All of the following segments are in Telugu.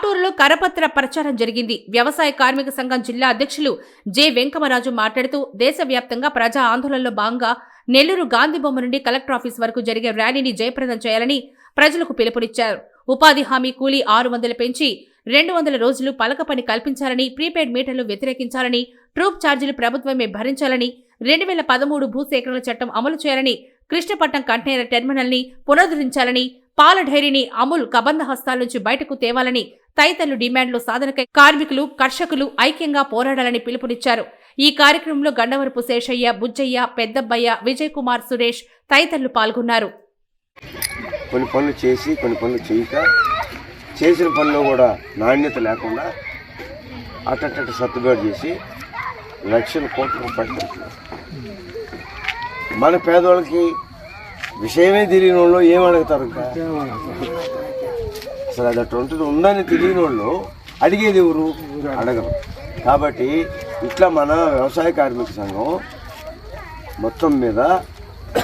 కాటూరులో కరపత్ర ప్రచారం జరిగింది. వ్యవసాయ కార్మిక సంఘం జిల్లా అధ్యక్షులు జె వెంకమరాజు మాట్లాడుతూ దేశవ్యాప్తంగా ప్రజా ఆందోళనలో భాగంగా నెల్లూరు గాంధీ బొమ్మ నుండి కలెక్టర్ ఆఫీస్ వరకు జరిగే ర్యాలీని జయప్రదం చేయాలని ప్రజలకు పిలుపునిచ్చారు. ఉపాధి హామీ కూలీ ఆరు వందలు పెంచి రెండు వందల రోజులు పలక పని కల్పించాలని ప్రీపెయిడ్ మీటర్లు వ్యతిరేకించాలని ట్రూప్ ఛార్జీలు ప్రభుత్వమే భరించాలని రెండు వేల పదమూడు భూసేకరణ చట్టం అమలు చేయాలని కృష్ణపట్నం కంటైనర్ టెర్మినల్ని పునరుద్ధరించాలని పాల డైరీని అమూల్ కబంధ హస్తాల నుంచి బయటకు తేవాలని తదితరులు డిమాండ్లు సాధనకై కార్మికులు కర్షకులు ఐక్యంగా పోరాడాలని పిలుపునిచ్చారు. ఈ కార్యక్రమంలో గండవరపు శేషయ్య బుజ్జయ్య పెద్దబ్బయ్య విజయ్ కుమార్ సురేష్ తదితరులు పాల్గొన్నారు. కొన్ని పనులు చేసి కొన్ని పనులు చేయక చేసిన పనులు కూడా నాణ్యత లేకుండా అట్టట్ట సర్దుబాటు చేసి లక్షల కోట్ల రూపాయలు మన పేదవాళ్ళకి విషయమే తెలియని వాళ్ళు ఏం అడుగుతారు ఇంకా? అసలు అది అటువంటిది ఉందని తెలియని వాళ్ళు అడిగేది ఎవరు? అడగరు. కాబట్టి ఇట్లా మన వ్యవసాయ కార్మిక సంఘం మొత్తం మీద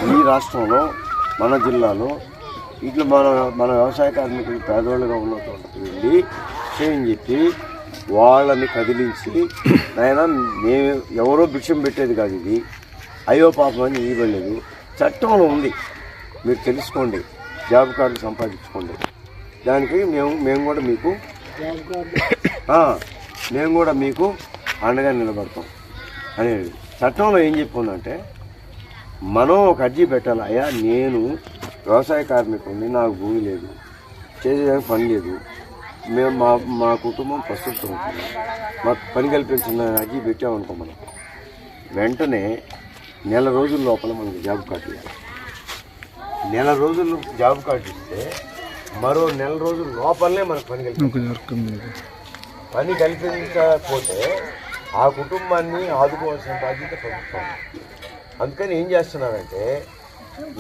ఈ రాష్ట్రంలో మన జిల్లాలో ఇట్లా మన మన వ్యవసాయ కార్మికులు పేదవాళ్ళుగా ఉన్నటువంటి వెళ్ళి విషయం చెప్పి వాళ్ళని కదిలించి నాయన మేము ఎవరో భిక్షం పెట్టేది కాదు ఇది. అయ్యో పాపం అని ఇవ్వలేదు చట్టంలో ఉంది. మీరు తెలుసుకోండి. జాబ్ కార్డు సంపాదించుకోండి. దానికి మేము మేము కూడా మీకు మేము కూడా మీకు అండగా నిలబడతాం. అనేది. చట్టంలో ఏం చెప్పుకుందంటే మనం ఒక అర్జీ పెట్టాలి. అయ్యా నేను వ్యవసాయ కార్మికుడిని నాకు భూమి లేదు. చేసేదానికి పని లేదు. మేము మా మా కుటుంబం ప్రస్తుతం మాకు పని కల్పించిన అర్జీ పెట్టామనుకో మనం వెంటనే నెల రోజుల లోపల మనకి జాబ్ కార్డు ఇవ్వాలి. నెల రోజులు జాబ్ కార్డు ఇస్తే మరో నెల రోజుల లోపలనే మనకు పని కల్పించాలి పని కల్పించకపోతే ఆ కుటుంబాన్ని ఆదుకోవాల్సిన బాధ్యత ప్రభుత్వం. అందుకని ఏం చేస్తున్నారంటే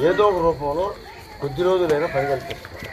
ఏదో ఒక రూపంలో కొద్ది రోజులైనా పని కల్పిస్తున్నారు.